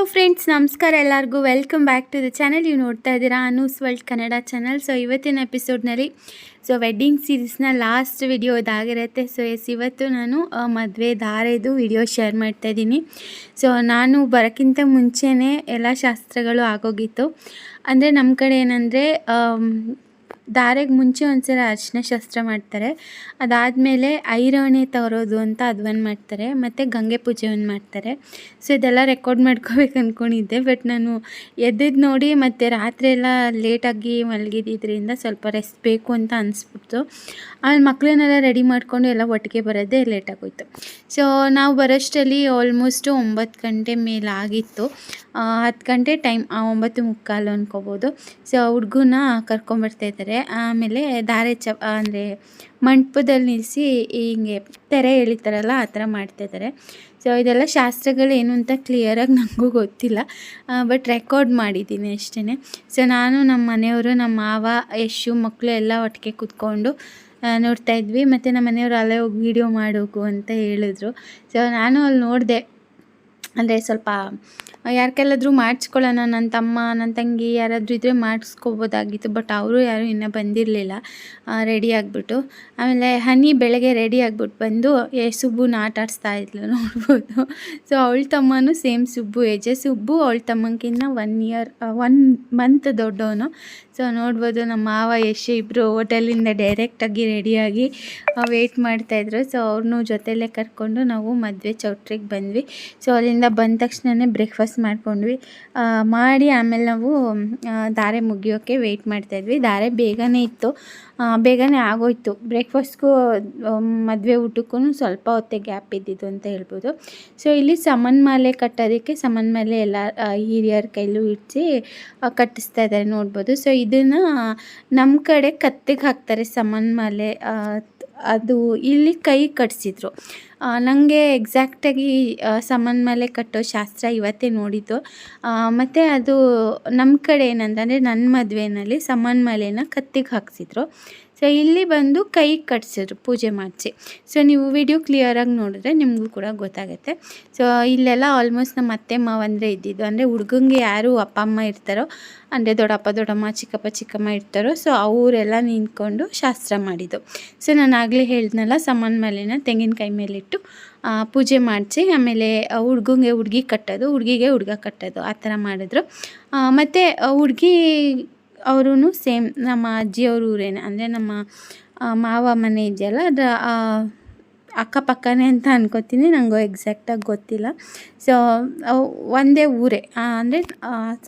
Hello friends ನಮಸ್ಕಾರ ಎಲ್ಲರಿಗೂ. Welcome back to the channel ನೀವು ನೋಡ್ತಾ ಇದ್ದೀರಾ Anu's world Kannada channel so ಇವತ್ತಿನ ಎಪಿಸೋಡ್ನಲ್ಲಿ ಸೊ ವೆಡ್ಡಿಂಗ್ ಸೀರೀಸ್ನ ಲಾಸ್ಟ್ ವಿಡಿಯೋ ಇದಾಗಿರುತ್ತೆ. ಸೊ ಎಸ್ ಇವತ್ತು ನಾನು ಮದುವೆ ದಾರೆದು ವಿಡಿಯೋ ಶೇರ್ ಮಾಡ್ತಾ ಇದ್ದೀನಿ. ಸೊ ನಾನು ಬರೋಕ್ಕಿಂತ ಮುಂಚೆನೇ ಎಲ್ಲ ಶಾಸ್ತ್ರಗಳು ಆಗೋಗಿತ್ತು. ಅಂದರೆ ನಮ್ಮ ಕಡೆ ಏನಂದರೆ ದಾರೆಗೆ ಮುಂಚೆ ಒಂದ್ಸಲ ಅರ್ಶಿನ ಶಾಸ್ತ್ರ ಮಾಡ್ತಾರೆ. ಅದಾದಮೇಲೆ ಐರಾಣಿ ತರೋದು ಅಂತ ಅದೊಂದು ಮಾಡ್ತಾರೆ, ಮತ್ತು ಗಂಗೆ ಪೂಜೆ ಮಾಡ್ತಾರೆ. ಸೊ, ಇದೆಲ್ಲ ರೆಕಾರ್ಡ್ ಮಾಡ್ಕೋಬೇಕು ಅಂದ್ಕೊಂಡಿದ್ದೆ ಬಟ್ ನಾನು ಎದ್ದಿದ್ದು ನೋಡಿ ಮತ್ತು ರಾತ್ರಿ ಎಲ್ಲ ಲೇಟಾಗಿ ಮಲಗಿದ್ದಿದ್ರಿಂದ ಸ್ವಲ್ಪ ರೆಸ್ಟ್ ಬೇಕು ಅಂತ ಅನಿಸ್ಬಿಡ್ತು. ಆಮೇಲೆ ಮಕ್ಕಳನ್ನೆಲ್ಲ ರೆಡಿ ಮಾಡಿಕೊಂಡು ಎಲ್ಲ ಒಟ್ಟಿಗೆ ಬರೋದೇ ಲೇಟಾಗೋಯ್ತು ಸೊ ನಾವು ಬರೋಷ್ಟರಲ್ಲಿ ಆಲ್ಮೋಸ್ಟು ಒಂಬತ್ತು ಗಂಟೆ ಮೇಲೆ ಆಗಿತ್ತು. ಹತ್ತು ಗಂಟೆ ಟೈಮ್ ಒಂಬತ್ತು ಮುಕ್ಕಾಲು ಅಂದ್ಕೋಬೋದು ಸೊ ಹುಡುಗನ ಕರ್ಕೊಂಬರ್ತಾ ಇದ್ದಾರೆ ಆಮೇಲೆ ಧಾರೆ ಚ ಅಂದರೆ ಮಂಟಪದಲ್ಲಿ ನಿಲ್ಲಿಸಿ ಹಿಂಗೆ ತೆರೆ ಎಳಿತಾರಲ್ಲ, ಆ ಥರ ಮಾಡ್ತಾಯಿದ್ದಾರೆ ಸೊ ಇದೆಲ್ಲ ಶಾಸ್ತ್ರಗಳು ಏನು ಅಂತ ಕ್ಲಿಯರಾಗಿ ನನಗೂ ಗೊತ್ತಿಲ್ಲ. ಬಟ್ ರೆಕಾರ್ಡ್ ಮಾಡಿದ್ದೀನಿ ಅಷ್ಟೇ ಸೊ ನಾನು ನಮ್ಮ ಮನೆಯವರು, ನಮ್ಮ ಮಾವ, ಯಶು, ಮಕ್ಕಳು ಎಲ್ಲ ಒಟ್ಟಿಗೆ ಕೂತ್ಕೊಂಡು ನೋಡ್ತಾ ಇದ್ವಿ. ಮತ್ತು ನಮ್ಮ ಮನೆಯವರು ಅಲ್ಲೇ ಹೋಗಿ ವೀಡಿಯೋ ಮಾಡೋಕು ಅಂತ ಹೇಳಿದ್ರು. ಸೊ ನಾನು ಅಲ್ಲಿ ನೋಡಿದೆ. ಅಂದರೆ ಸ್ವಲ್ಪ ಯಾರಿಗೆಲ್ಲಾದರೂ ಮಾಡಿಸ್ಕೊಳ್ಳೋಣ, ನನ್ನ ತಮ್ಮ, ನನ್ನ ತಂಗಿ ಯಾರಾದರೂ ಇದ್ದರೆ ಮಾಡಿಸ್ಕೋಬೋದಾಗಿತ್ತು ಬಟ್ ಅವರು ಯಾರೂ ಇನ್ನೂ ಬಂದಿರಲಿಲ್ಲ. ರೆಡಿ ಆಗಿಬಿಟ್ಟು. ಆಮೇಲೆ ಹನಿ ಬೆಳಗ್ಗೆ ರೆಡಿ ಆಗಿಬಿಟ್ಟು ಬಂದು, ಏ ಸುಬ್ಬುನ ಆಟ ಆಡಿಸ್ತಾ ಇದ್ಲು ನೋಡ್ಬೋದು. ಸೊ ಅವಳ ತಮ್ಮನೂ ಸೇಮ್ ಸುಬ್ಬು ಏಜೆ ಸುಬ್ಬು, ಅವಳ ತಮ್ಮಕ್ಕಿಂತ ಒನ್ ಇಯರ್ ಒನ್ ಮಂತ್ ದೊಡ್ಡವನು. ಸೊ ನೋಡ್ಬೋದು. ನಮ್ಮ ಮಾವ, ಯಶ್ ಇಬ್ಬರು ಹೋಟೆಲಿಂದ ಡೈರೆಕ್ಟಾಗಿ ರೆಡಿಯಾಗಿ ವೆಯ್ಟ್ ಮಾಡ್ತಾಯಿದ್ರು ಸೊ ಅವ್ರನ್ನೂ ಜೊತೆಲೇ ಕರ್ಕೊಂಡು ನಾವು ಮದುವೆ ಚೌಟ್ರಿಗೆ ಬಂದ್ವಿ. ಸೊ ಅಲ್ಲಿಂದ ಬಂದ ತಕ್ಷಣವೇ ಬ್ರೇಕ್ಫಾಸ್ಟ್ ಮಾಡ್ಕೊಂಡ್ವಿ. ಮಾಡಿ ಆಮೇಲೆ ನಾವು ಧಾರೆ ಮುಗಿಯೋಕ್ಕೆ ವೆಯ್ಟ್ ಮಾಡ್ತಾಯಿದ್ವಿ ಧಾರೆ ಬೇಗನೆ ಇತ್ತು. ಬೇಗನೆ ಆಗೋಯ್ತು. ಬ್ರೇಕ್ಫಾಸ್ಟ್ಗೂ ಮದುವೆ ಊಟಕ್ಕೂ ಸ್ವಲ್ಪ ಹೊತ್ತೆ ಗ್ಯಾಪ್ ಇದ್ದಿದ್ದು ಅಂತ ಹೇಳ್ಬೋದು. ಸೊ ಇಲ್ಲಿ ಸಮನ್ ಮಾಲೆ ಕಟ್ಟೋದಕ್ಕೆ ಸಮನ್ ಮಾಲೆ ಎಲ್ಲ ಹಿರಿಯರ ಕೈಲೂ ಇಡಿಸಿ ಕಟ್ಟಿಸ್ತಾ ಇದ್ದಾರೆ ನೋಡ್ಬೋದು. ಸೊ ಇದನ್ನು ನಮ್ಮ ಕಡೆ ಕತ್ತಿಗೆ ಹಾಕ್ತಾರೆ ಸಮನ್ ಮಾಲೆ ಅದು ಇಲ್ಲಿ ಕೈ ಕಟ್ಸಿದ್ರು. ನನಗೆ ಎಕ್ಸಾಕ್ಟಾಗಿ ಸಮನ್ ಮೇಲೆ ಕಟ್ಟೋ ಶಾಸ್ತ್ರ ಇವತ್ತೇ ನೋಡಿದ್ದು. ಮತ್ತು ಅದು ನಮ್ಮ ಕಡೆ ಏನಂತಂದರೆ ನನ್ನ ಮದುವೆನಲ್ಲಿ ಸಮನ್ ಮಾಲೆನ ಕತ್ತಿಗೆ ಹಾಕ್ಸಿದ್ರು. ಸೊ ಇಲ್ಲಿ ಬಂದು ಕೈ ಕಟ್ಸಿದ್ರು ಪೂಜೆ ಮಾಡಿಸಿ. ಸೊ ನೀವು ವಿಡಿಯೋ ಕ್ಲಿಯರಾಗಿ ನೋಡಿದ್ರೆ ನಿಮಗೂ ಕೂಡ ಗೊತ್ತಾಗುತ್ತೆ. ಸೊ ಇಲ್ಲೆಲ್ಲ ಆಲ್ಮೋಸ್ಟ್ ನಮ್ಮ ಅತ್ತೆ ಮಾವಂದರೆ ಇದ್ದಿದ್ದು. ಅಂದರೆ ಹುಡುಗಂಗೆ ಯಾರು ಅಪ್ಪ, ಅಮ್ಮ ಇರ್ತಾರೋ, ಅಂದರೆ ದೊಡ್ಡಪ್ಪ, ದೊಡ್ಡಮ್ಮ, ಚಿಕ್ಕಪ್ಪ, ಚಿಕ್ಕಮ್ಮ ಇರ್ತಾರೋ ಸೊ ಅವರೆಲ್ಲ ನಿಂತ್ಕೊಂಡು ಶಾಸ್ತ್ರ ಮಾಡಿದ್ದು. ಸೊ ನಾನು ಆಗಲೇ ಹೇಳಿದ್ನಲ್ಲ, ಸಮಾನ ಮೇಲಿನ ತೆಂಗಿನಕಾಯಿ ಮೇಲಿಟ್ಟು ಪೂಜೆ ಮಾಡಿಸಿ, ಆಮೇಲೆ ಹುಡ್ಗಂಗೆ ಹುಡುಗಿ ಕಟ್ಟೋದು, ಹುಡುಗಿಗೆ ಹುಡುಗ ಕಟ್ಟೋದು, ಆ ಥರ ಮಾಡಿದ್ರು. ಮತ್ತು ಹುಡುಗಿ ಅವರೂ ಸೇಮ್ ನಮ್ಮ ಅಜ್ಜಿಯವ್ರ ಊರೇನೆ. ಅಂದರೆ ನಮ್ಮ ಮಾವ ಮನೆ ಇದೆಯಲ್ಲ ಅದರ ಆ, ಅಕ್ಕಪಕ್ಕನೇ ಅಂತ ಅನ್ಕೋತೀನಿ ನನಗೂ ಎಕ್ಸಾಕ್ಟಾಗಿ ಗೊತ್ತಿಲ್ಲ. ಸೊ ಒಂದೇ ಊರೇ ಅಂದರೆ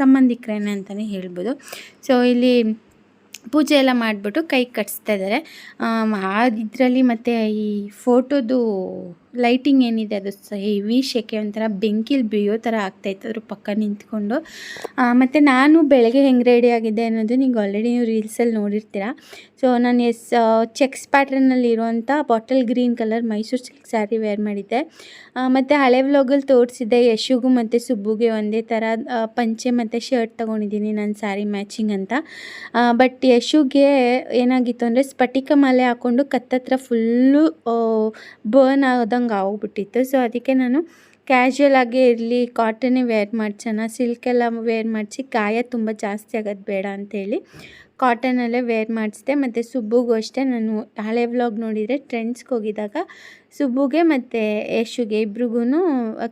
ಸಂಬಂಧಿಕರೇನೆ ಅಂತಲೇ ಹೇಳ್ಬೋದು. ಸೊ ಇಲ್ಲಿ ಪೂಜೆ ಎಲ್ಲ ಮಾಡಿಬಿಟ್ಟು ಕೈ ಕಟ್ಸ್ತಾ ಇದ್ದಾರೆ ಇದರಲ್ಲಿ ಮತ್ತು ಈ ಫೋಟೋದು ಲೈಟಿಂಗ್ ಏನಿದೆ ಅದು ಹೆವಿ ಶೆಕೆ ಒಂಥರ ಬೆಂಕಿಲಿ ಬಿಯೋ ಥರ ಆಗ್ತಾಯಿತ್ತು ಅದ್ರ ಪಕ್ಕ ನಿಂತ್ಕೊಂಡು. ಮತ್ತು ನಾನು ಬೆಳಗ್ಗೆ ಹೆಂಗೆ ರೆಡಿ ಆಗಿದ್ದೆ ಅನ್ನೋದು ನೀವು ಆಲ್ರೆಡಿ ನೀವು ರೀಲ್ಸಲ್ಲಿ ನೋಡಿರ್ತೀರ. ಸೊ ನಾನು ಎಸ್ ಚೆಕ್ಸ್ ಪ್ಯಾಟ್ರನಲ್ಲಿ ಇರುವಂಥ bottle green colour Mysore silk sari wear ಮಾಡಿದ್ದೆ. ಮತ್ತು ಹಳೆ ವ್ಲಾಗಲ್ಲಿ ತೋರಿಸಿದ್ದೆ ಯಶುಗೂ ಮತ್ತು ಸುಬ್ಬುಗೆ ಒಂದೇ ಥರ ಪಂಚೆ ಮತ್ತು ಶರ್ಟ್ ತೊಗೊಂಡಿದ್ದೀನಿ ನನ್ನ ಸ್ಯಾರಿ ಮ್ಯಾಚಿಂಗ್ ಅಂತ. ಬಟ್ ಯಶುಗೆ ಏನಾಗಿತ್ತು ಅಂದರೆ ಸ್ಫಟಿಕ ಮಾಲೆ ಹಾಕ್ಕೊಂಡು ಕತ್ತತ್ರ ಫುಲ್ಲು ಬರ್ನ್ ಆದಂಗೆ ಆಗೋಗ್ಬಿಟ್ಟಿತ್ತು ಸೊ ಅದಕ್ಕೆ ನಾನು ಕ್ಯಾಶುಯಲ್ ಆಗಿ ಇರಲಿ ಕಾಟನ್ನೇ ವೇರ್ ಮಾಡ್ಸೋಣ ಸಿಲ್ಕೆಲ್ಲ ವೇರ್ ಮಾಡಿಸಿ, ಗಾಯ ತುಂಬ ಜಾಸ್ತಿ ಆಗೋದು ಬೇಡ ಅಂತೇಳಿ ಕಾಟನಲ್ಲೇ ವೇರ್ ಮಾಡಿಸಿದೆ ಮತ್ತು ಸುಬ್ಬುಗೂ ಅಷ್ಟೇ. ನಾನು ಹಳೆ ವ್ಲಾಗ್ ನೋಡಿದರೆ ಟ್ರೆಂಡ್ಸ್ಗೆ ಹೋಗಿದ್ದಾಗ ಸುಬ್ಬುಗೆ ಮತ್ತು ಯಶುಗೆ ಇಬ್ರಿಗೂ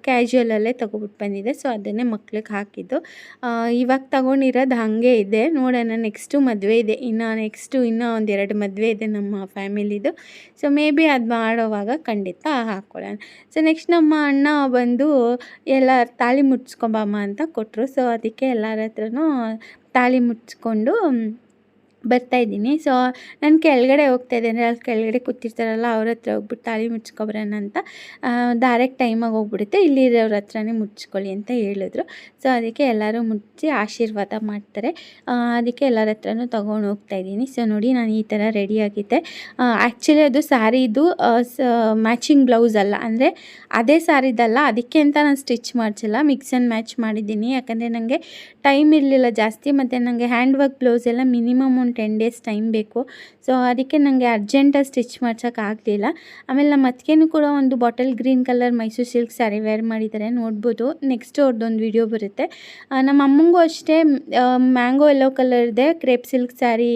ಕ್ಯಾಶುಯಲಲ್ಲೇ ತೊಗೊಬಿಟ್ಟು ಬಂದಿದ್ದೆ. ಸೊ ಅದನ್ನೇ ಮಕ್ಳಿಗೆ ಹಾಕಿದ್ದು. ಇವಾಗ ತಗೊಂಡಿರೋದು ಹಾಗೆ ಇದೆ. ನೋಡೋಣ ನೆಕ್ಸ್ಟು ಮದುವೆ ಇದೆ. ಇನ್ನು ನೆಕ್ಸ್ಟು ಇನ್ನೂ ಒಂದೆರಡು ಮದುವೆ ಇದೆ ನಮ್ಮ ಫ್ಯಾಮಿಲಿದು ಸೊ ಮೇ ಬಿ ಅದು ಮಾಡೋವಾಗ ಖಂಡಿತ ಹಾಕ್ಕೊಳ್ಳೋಣ ಸೊ ನೆಕ್ಸ್ಟ್ ನಮ್ಮ ಅಣ್ಣ ಬಂದು ಎಲ್ಲ ತಾಳಿ ಮುಟ್ಸ್ಕೊಂಬಮ್ಮ ಅಂತ ಕೊಟ್ಟರು ಸೊ ಅದಕ್ಕೆ ಎಲ್ಲರ ಹತ್ರನೂ ತಾಳಿ ಮುಟ್ಸ್ಕೊಂಡು ಬರ್ತಾಯಿದ್ದೀನಿ ಸೊ ನಾನು ಕೆಳಗಡೆ ಹೋಗ್ತಾ ಇದ್ದೇನೆ. ಅಲ್ಲಿ ಕೆಳಗಡೆ ಕೂತಿರ್ತಾರಲ್ಲ, ಅವ್ರ ಹತ್ರ ಹೋಗ್ಬಿಟ್ಟು ತಾಳಿ ಮುಚ್ಕೊಬರೋಣ ಅಂತ. ಡೈರೆಕ್ಟ್ ಟೈಮಾಗಿ ಹೋಗ್ಬಿಡುತ್ತೆ. ಇಲ್ಲಿರೋರ ಹತ್ರನೇ ಮುಚ್ಕೊಳ್ಳಿ ಅಂತ ಹೇಳಿದ್ರು. ಸೊ ಅದಕ್ಕೆ ಎಲ್ಲರೂ ಮುಚ್ಚಿ ಆಶೀರ್ವಾದ ಮಾಡ್ತಾರೆ. ಅದಕ್ಕೆ ಎಲ್ಲರ ಹತ್ರನೂ ತೊಗೊಂಡು ಹೋಗ್ತಾ ಇದ್ದೀನಿ. ಸೊ ನೋಡಿ ನಾನು ಈ ಥರ ರೆಡಿಯಾಗಿದ್ದೆ ಆ್ಯಕ್ಚುಲಿ ಅದು ಸ್ಯಾರಿದು ಮ್ಯಾಚಿಂಗ್ ಬ್ಲೌಸ್ ಅಲ್ಲ. ಅಂದರೆ ಅದೇ ಸ್ಯಾರಿದಲ್ಲ ಅದಕ್ಕೆ ಅಂತ ನಾನು ಸ್ಟಿಚ್ ಮಾಡಿಸಿಲ್ಲ. ಮಿಕ್ಸ್ ಆ್ಯಂಡ್ ಮ್ಯಾಚ್ ಮಾಡಿದ್ದೀನಿ. ಯಾಕಂದರೆ ನನಗೆ ಟೈಮ್ ಇರಲಿಲ್ಲ ಜಾಸ್ತಿ. ಮತ್ತು ನನಗೆ ಹ್ಯಾಂಡ್ ವರ್ಕ್ ಬ್ಲೌಸ್ ಎಲ್ಲ ಮಿನಿಮಮ್ ಒಂದು ಟೆನ್ ಡೇಸ್ ಟೈಮ್ ಬೇಕು. ಸೊ ಅದಕ್ಕೆ ನನಗೆ ಅರ್ಜೆಂಟಾಗಿ ಸ್ಟಿಚ್ ಮಾಡ್ಸೋಕ್ಕಾಗಲಿಲ್ಲ ಆಮೇಲೆ ನಮ್ಮ ಅತ್ತಿಗೆನೂ ಕೂಡ ಒಂದು bottle green colour Mysore silk sari wear ಮಾಡಿದ್ದಾರೆ, ನೋಡ್ಬೋದು. ನೆಕ್ಸ್ಟ್ ಅವ್ರದ್ದೊಂದು ವಿಡಿಯೋ ಬರುತ್ತೆ. ನಮ್ಮ ಅಮ್ಮಂಗೂ ಅಷ್ಟೇ ಮ್ಯಾಂಗೋ ಎಲ್ಲೋ ಕಲರ್ದೆ ಕ್ರೇಪ್ ಸಿಲ್ಕ್ ಸ್ಯಾರಿ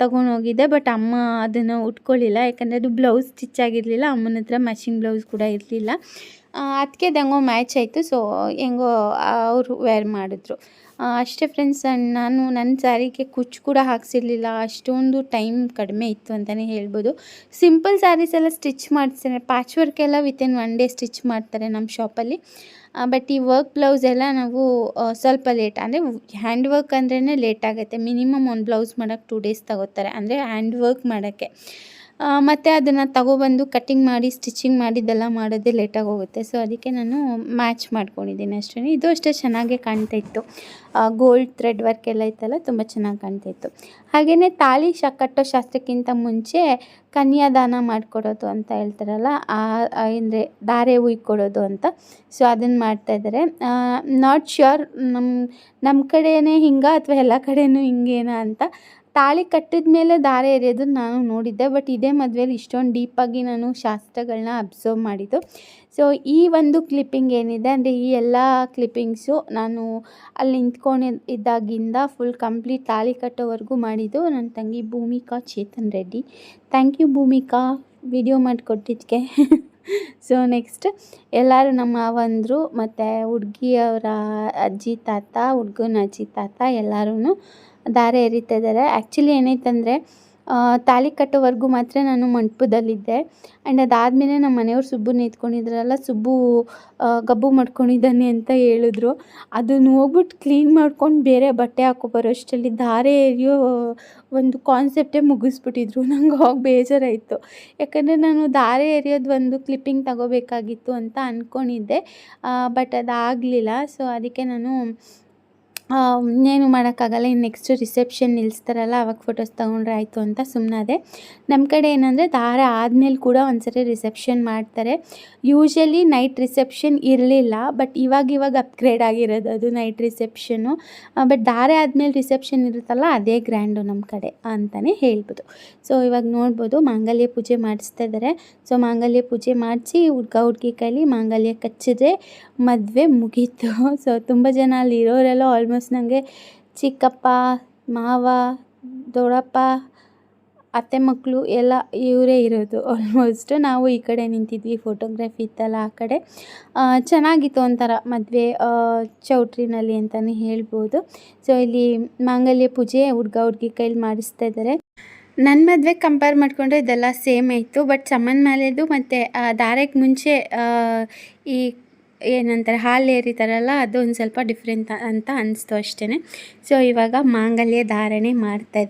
ತೊಗೊಂಡೋಗಿದ್ದೆ ಬಟ್ ಅಮ್ಮ ಅದನ್ನು ಉಟ್ಕೊಳ್ಳಿಲ್ಲ ಯಾಕಂದರೆ ಅದು ಬ್ಲೌಸ್ ಸ್ಟಿಚ್ ಆಗಿರಲಿಲ್ಲ, ಅಮ್ಮನ ಹತ್ರ ಮ್ಯಾಚಿಂಗ್ ಬ್ಲೌಸ್ ಕೂಡ ಇರಲಿಲ್ಲ. ಅದಕ್ಕೆ ಹೆಂಗೋ ಮ್ಯಾಚ್ ಆಯಿತು. ಸೊ ಹೆಂಗೋ ಅವರು ವೇರ್ ಮಾಡಿದ್ರು. ಅಷ್ಟೇ ಫ್ರೆಂಡ್ಸ್ ನಾನು ನನ್ನ ಸ್ಯಾರಿಗೆ ಕುಚ್ಚು ಕೂಡ ಹಾಕ್ಸಿರ್ಲಿಲ್ಲ. ಅಷ್ಟೊಂದು ಟೈಮ್ ಕಡಿಮೆ ಇತ್ತು ಅಂತಲೇ ಹೇಳ್ಬೋದು. ಸಿಂಪಲ್ ಸ್ಯಾರೀಸ್ ಎಲ್ಲ ಸ್ಟಿಚ್ ಮಾಡ್ತಾರೆ ಪ್ಯಾಚ್ ವರ್ಕ್ ಎಲ್ಲ ವಿತಿನ್ ಒನ್ ಡೇ ಸ್ಟಿಚ್ ಮಾಡ್ತಾರೆ ನಮ್ಮ ಶಾಪಲ್ಲಿ ಬಟ್ ಈ ವರ್ಕ್ ಬ್ಲೌಸ್ ಎಲ್ಲ ನಾವು ಸ್ವಲ್ಪ ಲೇಟ್ ಅಂದರೆ ಹ್ಯಾಂಡ್ ವರ್ಕ್ ಅಂದ್ರೇ ಲೇಟ್ ಆಗುತ್ತೆ. ಮಿನಿಮಮ್ ಒಂದು ಬ್ಲೌಸ್ ಮಾಡೋಕ್ಕೆ ಟೂ ಡೇಸ್ ತಗೋತಾರೆ. ಅಂದರೆ ಹ್ಯಾಂಡ್ ವರ್ಕ್ ಮಾಡೋಕ್ಕೆ. ಮತ್ತು ಅದನ್ನು ತಗೊಬಂದು ಕಟ್ಟಿಂಗ್ ಮಾಡಿ ಸ್ಟಿಚಿಂಗ್ ಮಾಡಿದ್ದೆಲ್ಲ ಮಾಡೋದೇ ಲೇಟಾಗಿ ಹೋಗುತ್ತೆ. ಸೊ ಅದಕ್ಕೆ ನಾನು ಮ್ಯಾಚ್ ಮಾಡ್ಕೊಂಡಿದ್ದೀನಿ ಅಷ್ಟೇ ಇದು ಅಷ್ಟೇ ಚೆನ್ನಾಗೇ ಕಾಣ್ತಾ ಇತ್ತು. ಗೋಲ್ಡ್ ಥ್ರೆಡ್ ವರ್ಕ್ ಎಲ್ಲ ಇತ್ತಲ್ಲ, ತುಂಬ ಚೆನ್ನಾಗಿ ಕಾಣ್ತಾ ಇತ್ತು. ಹಾಗೆಯೇ ತಾಳಿ ಶ, ಕಟ್ಟೋ ಶಾಸ್ತ್ರಕ್ಕಿಂತ ಮುಂಚೆ ಕನ್ಯಾದಾನ ಮಾಡಿಕೊಡೋದು ಅಂತ ಹೇಳ್ತಾರಲ್ಲ ಅಂದರೆ ಧಾರೆ ಉಯ್ಕೊಡೋದು ಅಂತ. ಸೊ ಅದನ್ನು ಮಾಡ್ತಾಯಿದ್ದಾರೆ ನಾಟ್ ಶ್ಯೂರ್ ನಮ್ಮ ನಮ್ಮ ಕಡೆಯೇ ಹಿಂಗೆ ಅಥವಾ ಎಲ್ಲ ಕಡೆಯೂ ಹಿಂಗೇನಾ ಅಂತ. ತಾಳಿ ಕಟ್ಟಿದ ಮೇಲೆ ದಾರೆ ಎರೆಯೋದನ್ನ ನಾನು ನೋಡಿದ್ದೆ, ಬಟ್ ಇದೇ ಮದುವೆಯಲ್ಲಿ ಇಷ್ಟೊಂದು ಡೀಪಾಗಿ ನಾನು ಶಾಸ್ತ್ರಗಳನ್ನ ಅಬ್ಸರ್ವ್ ಮಾಡಿದ್ದು. ಸೊ ಈ ಒಂದು ಕ್ಲಿಪ್ಪಿಂಗ್ ಏನಿದೆ ಅಂದರೆ, ಈ ಎಲ್ಲ ಕ್ಲಿಪ್ಪಿಂಗ್ಸು ನಾನು ಅಲ್ಲಿ ನಿಂತ್ಕೊಂಡು ಇದ್ದಾಗಿಂದ ಫುಲ್ ಕಂಪ್ಲೀಟ್ ತಾಳಿ ಕಟ್ಟೋವರೆಗೂ ಮಾಡಿದ್ದು. ನನ್ನ ತಂಗಿ Bhumika Chetan Reddy. Thank you Bhumika. Video ಮಾಡಿಕೊಟ್ಟಿದ್ದಕ್ಕೆ so next ಎಲ್ಲರೂ ನಮ್ಮ ಮಾವಂದರು ಮತ್ತು ಹುಡುಗಿಯವರ ಅಜ್ಜಿ ತಾತ, ಹುಡ್ಗನ ಅಜ್ಜಿ ತಾತ ಎಲ್ಲರೂ ದಾರೆ ಎರಿತಾ ಇದ್ದಾರೆ ಆ್ಯಕ್ಚುಲಿ ಏನೈತಂದರೆ ತಾಳಿ ಕಟ್ಟೋವರೆಗೂ ಮಾತ್ರ ನಾನು ಮಂಟಪದಲ್ಲಿದ್ದೆ. ಆ್ಯಂಡ್ ಅದಾದಮೇಲೆ ನಮ್ಮ ಮನೆಯವ್ರು ಸುಬ್ಬುನ ಎತ್ಕೊಂಡಿದ್ರಲ್ಲ ಸುಬ್ಬು ಗಬ್ಬು ಮಾಡ್ಕೊಂಡಿದ್ದಾನೆ ಅಂತ ಹೇಳಿದ್ರು. ಅದನ್ನು ಹೋಗ್ಬಿಟ್ಟು ಕ್ಲೀನ್ ಮಾಡ್ಕೊಂಡು ಬೇರೆ ಬಟ್ಟೆ ಹಾಕೊ ಅಷ್ಟರಲ್ಲಿ ದಾರೆ ಎರಿಯೋ, ಒಂದು ಕಾನ್ಸೆಪ್ಟೇ ಮುಗಿಸ್ಬಿಟ್ಟಿದ್ರು. ನಂಗೆ ಹೋಗಿ ಬೇಜಾರಾಯಿತು. ಯಾಕಂದರೆ ನಾನು ದಾರೆ ಎರಿಯೋದು ಒಂದು ಕ್ಲಿಪ್ಪಿಂಗ್ ತಗೋಬೇಕಾಗಿತ್ತು ಅಂತ ಅಂದ್ಕೊಂಡಿದ್ದೆ ಬಟ್ ಅದಾಗಲಿಲ್ಲ. ಸೊ ಅದಕ್ಕೆ ನಾನು ಇನ್ನೇನು ಮಾಡೋಕ್ಕಾಗಲ್ಲ, ಇನ್ನು ನೆಕ್ಸ್ಟ್ ರಿಸೆಪ್ಷನ್ ನಿಲ್ಲಿಸ್ತಾರಲ್ಲ ಅವಾಗ ಫೋಟೋಸ್ ತೊಗೊಂಡ್ರೆ ಆಯಿತು ಅಂತ ಸುಮ್ಮನಾದೆ ನಮ್ಮ ಕಡೆ ಏನಂದರೆ, ದಾರ ಆದಮೇಲೆ ಕೂಡ ಒಂದ್ಸರಿ ರಿಸೆಪ್ಷನ್ ಮಾಡ್ತಾರೆ. ಯೂಶ್ವಲಿ ನೈಟ್ ರಿಸೆಪ್ಷನ್ ಇರಲಿಲ್ಲ ಬಟ್ ಇವಾಗ ಇವಾಗ ಅಪ್ಗ್ರೇಡ್ ಆಗಿರೋದು ಅದು ನೈಟ್ ರಿಸೆಪ್ಷನ್ನು ಬಟ್ ದಾರೆ ಆದಮೇಲೆ ರಿಸೆಪ್ಷನ್ ಇರುತ್ತಲ್ಲ, ಅದೇ ಗ್ರ್ಯಾಂಡು ನಮ್ಮ ಕಡೆ ಅಂತಲೇ ಹೇಳ್ಬೋದು. ಸೊ ಇವಾಗ ನೋಡ್ಬೋದು, ಮಾಂಗಲ್ಯ ಪೂಜೆ ಮಾಡಿಸ್ತಾ ಇದ್ದಾರೆ ಸೊ ಮಾಂಗಲ್ಯ ಪೂಜೆ ಮಾಡಿಸಿ ಹುಡ್ಗ ಹುಡ್ಗಿ ಕೈಲಿ ಮಾಂಗಲ್ಯ ಕಚ್ಚಿದ್ರೆ ಮದುವೆ ಮುಗೀತು. ಸೊ ತುಂಬ ಜನ ಅಲ್ಲಿ ಇರೋರೆಲ್ಲ ಆಲ್ಮೋಸ್ಟ್ ನನಗೆ ಚಿಕ್ಕಪ್ಪ, ಮಾವ, ದೊಡ್ಡಪ್ಪ, ಅತ್ತೆ ಮಕ್ಕಳು ಎಲ್ಲ ಇವರೇ ಇರೋದು. ಆಲ್ಮೋಸ್ಟ್ ನಾವು ಈ ಕಡೆ ನಿಂತಿದ್ವಿ ಫೋಟೋಗ್ರಫಿ ಇತ್ತಲ್ಲ ಆ ಕಡೆ. ಚೆನ್ನಾಗಿತ್ತು ಒಂಥರ ಮದುವೆ ಚೌಟ್ರಿನಲ್ಲಿ ಅಂತಲೇ ಹೇಳ್ಬೋದು. ಸೊ ಇಲ್ಲಿ ಮಾಂಗಲ್ಯ ಪೂಜೆ ಹುಡ್ಗ ಹುಡ್ಗಿ ಕೈಲಿ ಮಾಡಿಸ್ತಾ ಇದ್ದಾರೆ ನನ್ನ ಮದುವೆ ಕಂಪೇರ್ ಮಾಡಿಕೊಂಡ್ರೆ ಇದೆಲ್ಲ ಸೇಮ್ ಆಯಿತು ಬಟ್ ಚಮ್ಮನ ಮಾಲೆದು ಮತ್ತು ದಾರೆಗೆ ಮುಂಚೆ ಈ ಏನಂತಾರೆ, ಹಾಲು ಏರಿತಾರಲ್ಲ ಅದು ಒಂದು ಸ್ವಲ್ಪ ಡಿಫ್ರೆಂಟ್ ಅಂತ ಅನಿಸ್ತು ಅಷ್ಟೇ ಸೊ ಇವಾಗ ಮಾಂಗಲ್ಯ ಧಾರಣೆ ಮಾಡ್ತಾ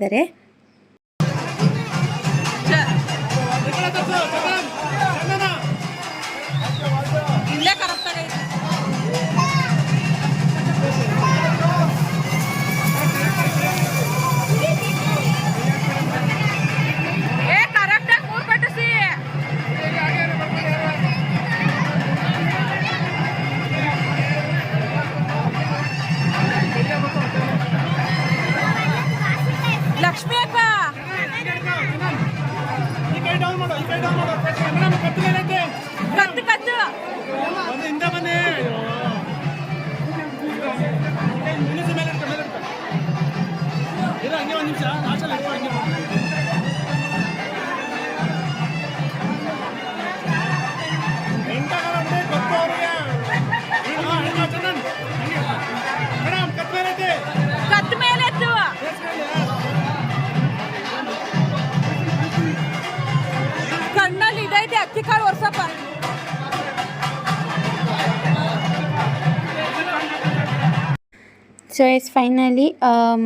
ಸೊ ಎಸ್ ಫೈನಲಿ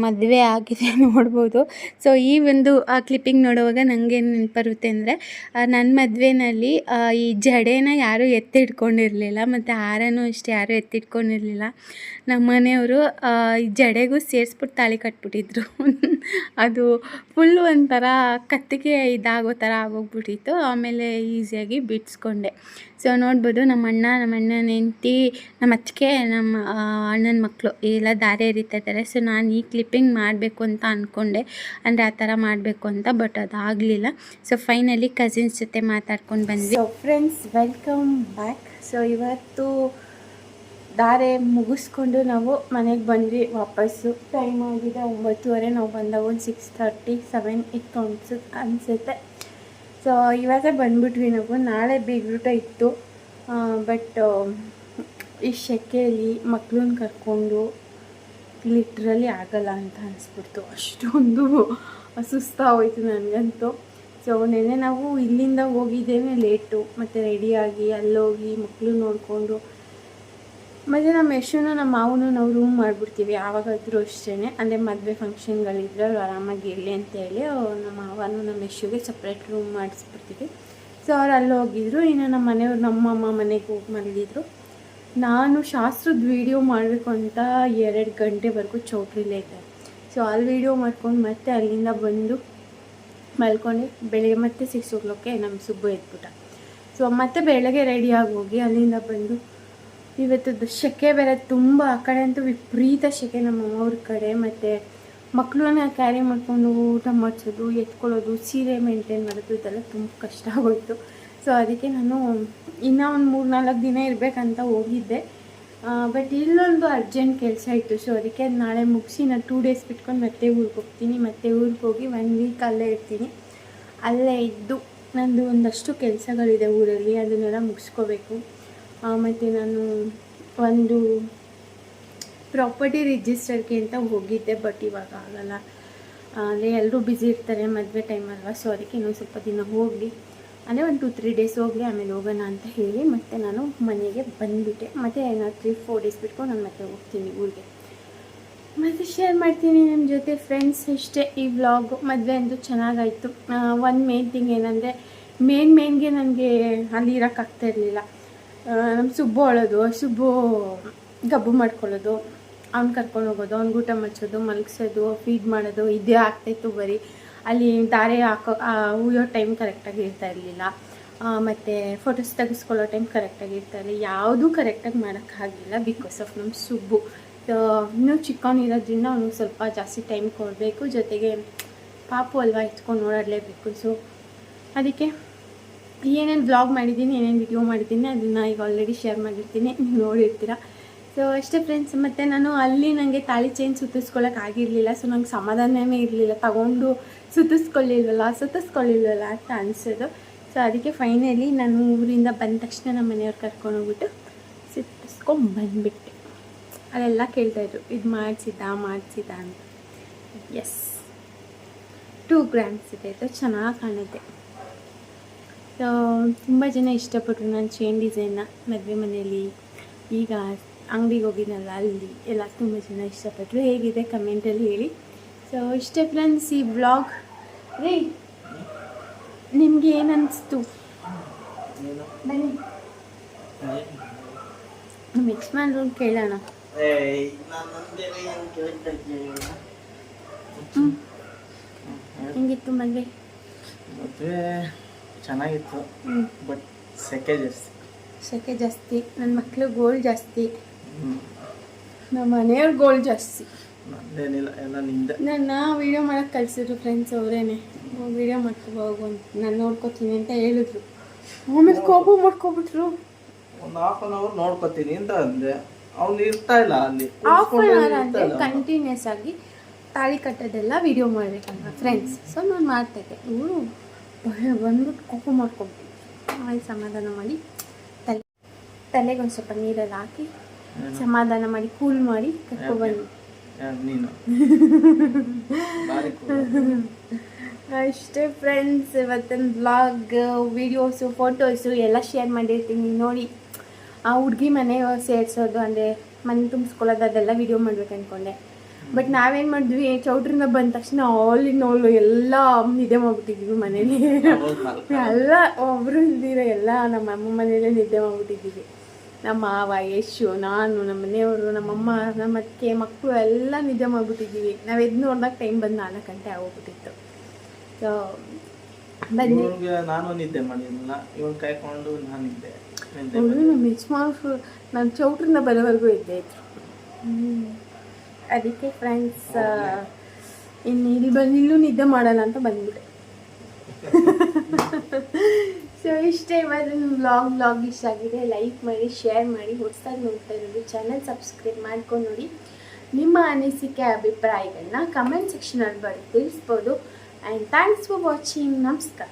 ಮದುವೆ ಆಗಿದೆ ನೋಡ್ಬೋದು. ಸೊ ಈ ಒಂದು ಕ್ಲಿಪ್ಪಿಂಗ್ ನೋಡುವಾಗ ನನಗೆ ನೆನಪರುತ್ತೆ ಅಂದರೆ ನನ್ನ ಮದುವೆನಲ್ಲಿ ಈ ಜಡೆನ ಯಾರೂ ಎತ್ತಿಟ್ಕೊಂಡಿರಲಿಲ್ಲ, ಮತ್ತು ಹಾರನೂ ಅಷ್ಟೇ ಯಾರೂ ಎತ್ತಿಟ್ಕೊಂಡಿರಲಿಲ್ಲ. ನಮ್ಮ ಮನೆಯವರು ಈ ಜಡೆಗೂ ಸೇರಿಸ್ಬಿಟ್ಟು ತಾಳಿ ಕಟ್ಬಿಟ್ಟಿದ್ರು. ಅದು ಫುಲ್ ಒಂಥರ ಕತ್ತಿಗೆ ಇದಾಗೋ ಥರ ಆಗೋಗ್ಬಿಟ್ಟಿತ್ತು, ಆಮೇಲೆ ಈಸಿಯಾಗಿ ಬಿಡಿಸ್ಕೊಂಡೆ ಸೊ ನೋಡ್ಬೋದು ನಮ್ಮ ಅಣ್ಣ, ನಮ್ಮ ಅಣ್ಣನ ಹೆಂಡ್ತಿ, ನಮ್ಮ ಅಚ್ಚಿಗೆ ನಮ್ಮ ಅಣ್ಣನ ಮಕ್ಕಳು ಎಲ್ಲ ದಾರಿ ಎರಿತಾ ಇದ್ದಾರೆ. ಸೊ ನಾನು ಈ ಕ್ಲಿಪ್ಪಿಂಗ್ ಮಾಡಬೇಕು ಅಂತ ಅಂದ್ಕೊಂಡೆ ಅಂದರೆ ಆ ಥರ ಮಾಡಬೇಕು ಅಂತ ಬಟ್ ಅದಾಗಲಿಲ್ಲ ಸೊ ಫೈನಲಿ ಕಸಿನ್ಸ್ ಜೊತೆ ಮಾತಾಡ್ಕೊಂಡು ಬಂದ್ವಿ. So friends welcome back so ಇವತ್ತು ದಾರೆ ಮುಗಿಸ್ಕೊಂಡು ನಾವು ಮನೆಗೆ ಬಂದ್ವಿ ವಾಪಸ್ಸು. ಟೈಮ್ ಆಗಿದೆ ಒಂಬತ್ತುವರೆ, ನಾವು ಬಂದಾಗ ಒಂದು ಸಿಕ್ಸ್ ಥರ್ಟಿ ಸೆವೆನ್ ಇತ್ತು ಅನ್ಸು ಅನಿಸುತ್ತೆ. ಸೊ ಇವಾಗ ಬಂದ್ಬಿಟ್ವಿ ನಾವು. ನಾಳೆ ಬೀಗ್ರೂಟ ಇತ್ತು. ಬಟ್ ಈ ಸೆಕೆಯಲ್ಲಿ ಮಕ್ಳನ್ನ ಕರ್ಕೊಂಡು ಲಿಟ್ರಲಿ ಆಗಲ್ಲ ಅಂತ ಅನಿಸ್ಬಿಡ್ತು. ಅಷ್ಟೊಂದು ಸುಸ್ತಾಗೋಯ್ತು ನನಗಂತೂ. ಸೊ ನೆನ್ನೆ ನಾವು ಇಲ್ಲಿಂದ ಹೋಗಿದ್ದೇನೆ ಲೇಟು ಮತ್ತು ರೆಡಿಯಾಗಿ ಅಲ್ಲೋಗಿ ಮಕ್ಕಳು ನೋಡಿಕೊಂಡು ಮತ್ತು ನಮ್ಮ ಯಶುನು ನಮ್ಮ ಮಾವನು ನಾವು ರೂಮ್ ಮಾಡಿಬಿಡ್ತೀವಿ, ಯಾವಾಗಾದರೂ ಅಷ್ಟೇ ಅಂದರೆ ಮದುವೆ ಫಂಕ್ಷನ್ಗಳಿದ್ರೆ ಅವ್ರು ಆರಾಮಾಗಿ ಇರಲಿ ಅಂತ ಹೇಳಿ ಅವ್ರು ನಮ್ಮ ಮಾವನು ನಮ್ಮ ಯಶುಗೆ ಸಪ್ರೇಟ್ ರೂಮ್ ಮಾಡಿಸ್ಬಿಡ್ತೀವಿ. ಸೊ ಅವ್ರು ಅಲ್ಲಿ ಹೋಗಿದ್ರು. ಇನ್ನು ನಮ್ಮ ಮನೆಯವ್ರು, ನಮ್ಮ ಅಮ್ಮ ಮನೆಗೆ ಹೋಗಿ ಮಲಗಿದ್ರು ನಾನು ಶಾಸ್ತ್ರದ ವೀಡಿಯೋ ಮಾಡಬೇಕು ಅಂತ ಎರಡು ಗಂಟೆವರೆಗೂ ಚೌಟ್ರಿಲೇ ಇದ್ದೆ. ಸೊ ಅಲ್ಲಿ ವೀಡಿಯೋ ಮಾಡ್ಕೊಂಡು ಮತ್ತೆ ಅಲ್ಲಿಂದ ಬಂದು ಮಲ್ಕೊಂಡು. ಬೆಳಗ್ಗೆ ಮತ್ತೆ ಸಿಕ್ಸ್ ಓ ನಮ್ಮ ಸುಬ್ಬು ಎದ್ಬಿಟ್ಟ. ಸೊ ಮತ್ತೆ ಬೆಳಗ್ಗೆ ರೆಡಿಯಾಗಿ ಹೋಗಿ ಅಲ್ಲಿಂದ ಬಂದು ಇವತ್ತು ಸೆಕೆ ಬೇರೆ ತುಂಬ ಆ ಕಡೆ ಅಂತೂ ವಿಪರೀತ ಸೆಕೆ ನಮ್ಮ ಅವ್ರ ಕಡೆ, ಮತ್ತು ಮಕ್ಕಳನ್ನ ಕ್ಯಾರಿ ಮಾಡ್ಕೊಂಡು ಊಟ ಮಾಡಿಸೋದು, ಎತ್ಕೊಳ್ಳೋದು, ಸೀರೆ ಮೇಂಟೈನ್ ಮಾಡೋದು, ಇದೆಲ್ಲ ತುಂಬ ಕಷ್ಟ ಆಗೋಯಿತು. ಸೊ ಅದಕ್ಕೆ ನಾನು ಇನ್ನೂ ಒಂದು ಮೂರು ನಾಲ್ಕು ದಿನ ಇರಬೇಕಂತ ಹೋಗಿದ್ದೆ. ಬಟ್ ಇಲ್ಲೊಂದು ಅರ್ಜೆಂಟ್ ಕೆಲಸ ಇತ್ತು. ಸೊ ಅದಕ್ಕೆ ನಾಳೆ ಮುಗಿಸಿ ನಾನು ಟೂ ಡೇಸ್ ಬಿಟ್ಕೊಂಡು ಮತ್ತೆ ಊರಿಗೆ ಹೋಗ್ತೀನಿ. ಮತ್ತೆ ಊರಿಗೆ ಹೋಗಿ ಒನ್ ವೀಕ್ ಅಲ್ಲೇ ಇರ್ತೀನಿ. ಅಲ್ಲೇ ಇದ್ದು ನಂದು ಒಂದಷ್ಟು ಕೆಲಸಗಳಿದೆ ಊರಲ್ಲಿ, ಅದನ್ನೆಲ್ಲ ಮುಗಿಸ್ಕೋಬೇಕು. ಮತ್ತು ನಾನು ಒಂದು ಪ್ರಾಪರ್ಟಿ ರಿಜಿಸ್ಟರ್ಗೆ ಅಂತ ಹೋಗಿದ್ದೆ ಬಟ್ ಇವಾಗ ಆಗಲ್ಲ. ಅಂದರೆ ಎಲ್ಲರೂ ಬ್ಯುಸಿ ಇರ್ತಾರೆ ಮದುವೆ ಟೈಮ್ ಅಲ್ವಾ ಸೊ ಅದಕ್ಕೆ ಇನ್ನೊಂದು ಸ್ವಲ್ಪ ದಿನ ಹೋಗಲಿ. ಅಂದರೆ ಒಂದು ಟು ತ್ರೀ ಡೇಸ್ ಹೋಗಲಿ, ಆಮೇಲೆ ಹೋಗೋಣ ಅಂತ ಹೇಳಿ ಮತ್ತೆ ನಾನು ಮನೆಗೆ ಬಂದುಬಿಟ್ಟೆ. ಮತ್ತು ನಾನು ತ್ರೀ ಫೋರ್ ಡೇಸ್ ಬಿಟ್ಕೊಂಡು ನಾನು ಮತ್ತೆ ಹೋಗ್ತೀನಿ ಊರಿಗೆ. ಮತ್ತು ಶೇರ್ ಮಾಡ್ತೀನಿ ನಿಮ್ಮ ಜೊತೆ ಫ್ರೆಂಡ್ಸ್ ಇಷ್ಟೇ ಈ ವ್ಲಾಗು ಮದುವೆ ಅಂತೂ ಚೆನ್ನಾಗಾಯಿತು. ಒಂದು ಮೇನ್ ಥಿಂಗ್ ಏನಂದರೆ ಮೇನ್ ಮೇನ್ಗೆ ನನಗೆ ಅಲ್ಲಿ ಇರೋಕ್ಕಾಗ್ತಾ ಇರಲಿಲ್ಲ. ನಮ್ಮ ಸುಬ್ಬು ಅಳೋದು, ಸುಬ್ಬು ಗಬ್ಬು ಮಾಡ್ಕೊಳ್ಳೋದು, ಅವ್ನು ಕರ್ಕೊಂಡು ಹೋಗೋದು, ಅವ್ನು ಊಟ ಮಚ್ಚೋದು ಮಲಗಿಸೋದು ಫೀಡ್ ಮಾಡೋದು, ಇದೇ ಆಗ್ತಾಯಿತ್ತು ಬರೀ. ಅಲ್ಲಿ ದಾರೆ ಹಾಕೋ ಉಯ್ಯೋ ಟೈಮ್ ಕರೆಕ್ಟಾಗಿ ಇರ್ತಾ ಇರಲಿಲ್ಲ. ಮತ್ತು ಫೋಟೋಸ್ ತೆಗೆಸ್ಕೊಳ್ಳೋ ಟೈಮ್ ಕರೆಕ್ಟಾಗಿ ಇರ್ತಾ ಇರಲಿಲ್ಲ. ಯಾವುದೂ ಕರೆಕ್ಟಾಗಿ ಮಾಡೋಕ್ಕಾಗಿಲ್ಲ ಬಿಕಾಸ್ ಆಫ್ ನಮ್ಮ ಸುಬ್ಬು. ಇನ್ನೂ ಚಿಕ್ಕವನಿರೋದ್ರಿಂದ ಅವ್ನಿಗೆ ಸ್ವಲ್ಪ ಜಾಸ್ತಿ ಟೈಮ್ ಕೊಡಬೇಕು. ಜೊತೆಗೆ ಪಾಪು ಅಲ್ವಾ ಇಟ್ಕೊಂಡು ಓಡಾಡಲೇಬೇಕು. ಸೊ ಅದಕ್ಕೆ ಏನೇನು ಬ್ಲಾಗ್ ಮಾಡಿದ್ದೀನಿ, ಏನೇನು ವಿಡಿಯೋ ಮಾಡಿದ್ದೀನಿ ಅದನ್ನು ಈಗ ಆಲ್ರೆಡಿ ಶೇರ್ ಮಾಡಿರ್ತೀನಿ, ನೀವು ನೋಡಿರ್ತೀರ. ಸೊ ಅಷ್ಟೇ ಫ್ರೆಂಡ್ಸ್ ಮತ್ತು ನಾನು ಅಲ್ಲಿ ನನಗೆ ತಾಳಿ ಚೈನ್ ಸುತ್ತಿಸ್ಕೊಳ್ಳೋಕೆ ಆಗಿರಲಿಲ್ಲ ಸೊ ನಂಗೆ ಸಮಾಧಾನವೇ ಇರಲಿಲ್ಲ. ತಗೊಂಡು ಸುತ್ತಿಸ್ಕೊಳ್ಳಿಲ್ವಲ್ಲ ಸುತ್ತಿಸ್ಕೊಳ್ಳಿಲ್ವಲ್ಲ ಅಂತ ಅನಿಸೋದು. ಸೊ ಅದಕ್ಕೆ ಫೈನಲಿ ನಾನು ಊರಿಂದ ಬಂದ ತಕ್ಷಣ ನಮ್ಮ ಮನೆಯವ್ರು ಕರ್ಕೊಂಡು ಹೋಗ್ಬಿಟ್ಟು ಸುತ್ತಿಸ್ಕೊಂಡು ಬಂದುಬಿಟ್ಟೆ ಅಲ್ಲೆಲ್ಲ ಕೇಳ್ತಾಯಿದ್ರು ಇದು ಮಾಡಿಸಿದ್ದ ಮಾಡಿಸಿದ್ದ ಅಂತ. ಎಸ್ ಟೂ ಗ್ರಾಮ್ಸ್ ಇದೆ ಅದು ಚೆನ್ನಾಗಿ ಕಾಣುತ್ತೆ. ತುಂಬ ಜನ ಇಷ್ಟಪಟ್ಟರು ನಾನು ಚೈನ್ ಡಿಸೈನ್ನ ಮದುವೆ ಮನೆಯಲ್ಲಿ. ಈಗ ಅಂಗಡಿಗೆ ಹೋಗಿದ್ನಲ್ಲ ಅಲ್ಲಿ ಎಲ್ಲ ತುಂಬ ಜನ ಇಷ್ಟಪಟ್ಟರು ಹೇಗಿದೆ ಕಮೆಂಟಲ್ಲಿ ಹೇಳಿ. ಸೊ ಇಷ್ಟೇ ಫ್ರೆಂಡ್ಸ್ ಈ ಬ್ಲಾಗ್ ರೀ ನಿಮಗೆ ಏನು ಅನಿಸ್ತು ಬನ್ನಿ. ಮಿಕ್ಸ್ ಮಾಡ್ರು ಕೇಳೋಣ. ಹ್ಞೂ ಹೆಂಗಿತ್ತು ಮದುವೆ? ಮದುವೆ ಚೆನ್ನಾಗಿತ್ತು. ಬಟ್ ಸೆಕೆ ಜಾಸ್ತಿ. ಸೆಕೆ ಜಾಸ್ತಿ. ನನ್ನ ಮಕ್ಕಳು ಗೋಲ್ ಜಾಸ್ತಿ. ನಮ್ಮ ಮನೆಯವ್ರ ಗೋಲ್ ಜಾಸ್ತಿ. ನಂದೇನಿಲ್ಲ ಎಲ್ಲ ನಿಂದೆ. ನನ್ನ ವಿಡಿಯೋ ಮಾಡಕ್ಕೆ ಕಳಿಸಿದ್ರು ಫ್ರೆಂಡ್ಸ್ ಅವರೇನೆ. ವಿಡಿಯೋ ಮಾಡ್ಕೊ ಹೋಗು ಅಂತ ನಾನು ನೋಡ್ಕೋತೀನಿ ಅಂತ ಹೇಳಿದ್ರು. ಆಮೇಲೆ ಕೋಪ ಮಾಡ್ಕೊಬಿಟ್ರು. ಒಂದು ಹಾಫ್ ಅನ್ ಅವರ್ ನೋಡ್ಕೋತೀನಿ ಅಂತ ಅಂದೆ. ಅವ್ನು ಇರ್ತಾ ಇಲ್ಲ ಅಲ್ಲಿ. ಹಾಫ್ ಅನ್ ಅವರ್ ಅಂದರೆ ಕಂಟಿನ್ಯೂಸ್ ಆಗಿ ತಾಳಿ ಕಟ್ಟೋದೆಲ್ಲ ವಿಡಿಯೋ ಮಾಡಬೇಕಲ್ಲ ಫ್ರೆಂಡ್ಸ್ ಸೊ ನಾನು ಮಾಡ್ತಾಯಿದ್ದೆ ಇವರು ಭಯ ಬಂದ್ಬಿಟ್ಟು ಕೋಪ ಮಾಡ್ಕೊಬಿಟ್ಟು ಆಮೇಲೆ ಸಮಾಧಾನ ಮಾಡಿ. ತಲೆ ತಲೆಗೆ ಒಂದು ಸ್ವಲ್ಪ ನೀರಲ್ಲಿ ಹಾಕಿ? ಸಮಾಧಾನ ಮಾಡಿ ಕೂಲ್ ಮಾಡಿ ಕರ್ಕೊಬಂದು ಬನ್ನಿ. ನೀನು? ಬಾರಿ cool. ಅಷ್ಟೇ ಫ್ರೆಂಡ್ಸ್ ಇವತ್ತಿನ ಬ್ಲಾಗ್ ವೀಡಿಯೋಸು ಫೋಟೋಸು ಎಲ್ಲ ಶೇರ್ ಮಾಡಿರ್ತೀನಿ. ನೋಡಿ ಆ ಹುಡುಗಿ ಮನೆ ಸೇರಿಸೋದು ಅಂದರೆ ಮನೆ ತುಂಬಿಸ್ಕೊಳ್ಳೋದು ಅದೆಲ್ಲ ವೀಡಿಯೋ ಮಾಡ್ಬೇಕು ಅಂದ್ಕೊಂಡೆ ಬಟ್ ನಾವೇನು ಮಾಡಿದ್ವಿ ಚೌಟ್ರಿಂದ ಬಂದ ತಕ್ಷಣ ಆಲ್ ಇನ್ ಆಲ್ ಎಲ್ಲ ನಿದ್ದೆ ಮಾಡ್ಬಿಟ್ಟಿದ್ವಿ ಮನೇಲಿ. ಎಲ್ಲ ಒಬ್ರು ಇಲ್ದಿರೋ ಎಲ್ಲ ನಮ್ಮ ಅಮ್ಮ ಮನೇಲೇ ನಿದ್ದೆ ಮಾಡ್ಬಿಟ್ಟಿದ್ದೀವಿ. ನಮ್ಮ ಮಾವ ಯಶು ನಾನು ನಮ್ಮ ಮನೆಯವರು ನಮ್ಮಮ್ಮ ನಮ್ಮ ಅತ್ತೆ ಮಕ್ಕಳು ಎಲ್ಲ ನಿದ್ದೆ ಮಾಡ್ಬಿಟ್ಟಿದ್ದೀವಿ. ನಾವು ಎದ್ದು ನೋಡಿದಾಗ ಟೈಮ್ ಬಂದು ನಾಲ್ಕು ಗಂಟೆ ಆಗೋಗ್ಬಿಟ್ಟಿತ್ತು. ಸೊ ಬನ್ನಿ. ನಾನು ನಿದ್ದೆ ಮಾಡಿದ್ನಲ್ಲ ಇವಾಗ ಕಾಯ್ಕೊಂಡು ನಾನು ಇದ್ದೆ ನಮ್ಮ ನಾನು ಚೌಟ್ರಿಂದ ಬರೋವರೆಗೂ ಇದ್ದೆ ಇದ್ರು. ಅದಕ್ಕೆ ಫ್ರೆಂಡ್ಸ್ ಇನ್ನು ಇಲ್ಲಿ ಬಂದು ಇಲ್ಲೂ ನಿದ್ದೆ ಮಾಡೋಣ ಅಂತ ಬಂದ್ಬಿಟ್ಟೆ. ಸೊ ಇಷ್ಟೇ ಇವತ್ತು ನಿಮ್ಮ ಬ್ಲಾಗ್ ಬ್ಲಾಗ್ ಇಷ್ಟ ಆಗಿದೆ ಲೈಕ್ ಮಾಡಿ ಶೇರ್ ಮಾಡಿ ಹೊಸದಾಗಿ ನೋಡ್ತಾ ಇರೋದು ಚಾನಲ್ ಸಬ್ಸ್ಕ್ರೈಬ್ ಮಾಡ್ಕೊಂಡು ನೋಡಿ. ನಿಮ್ಮ ಅನಿಸಿಕೆ ಅಭಿಪ್ರಾಯಗಳನ್ನ ಕಮೆಂಟ್ ಸೆಕ್ಷನಲ್ಲಿ ಬರೆದು ತಿಳಿಸ್ಬೋದು. ಆ್ಯಂಡ್ ಥ್ಯಾಂಕ್ಸ್ ಫಾರ್ ವಾಚಿಂಗ್ ನಮಸ್ಕಾರ.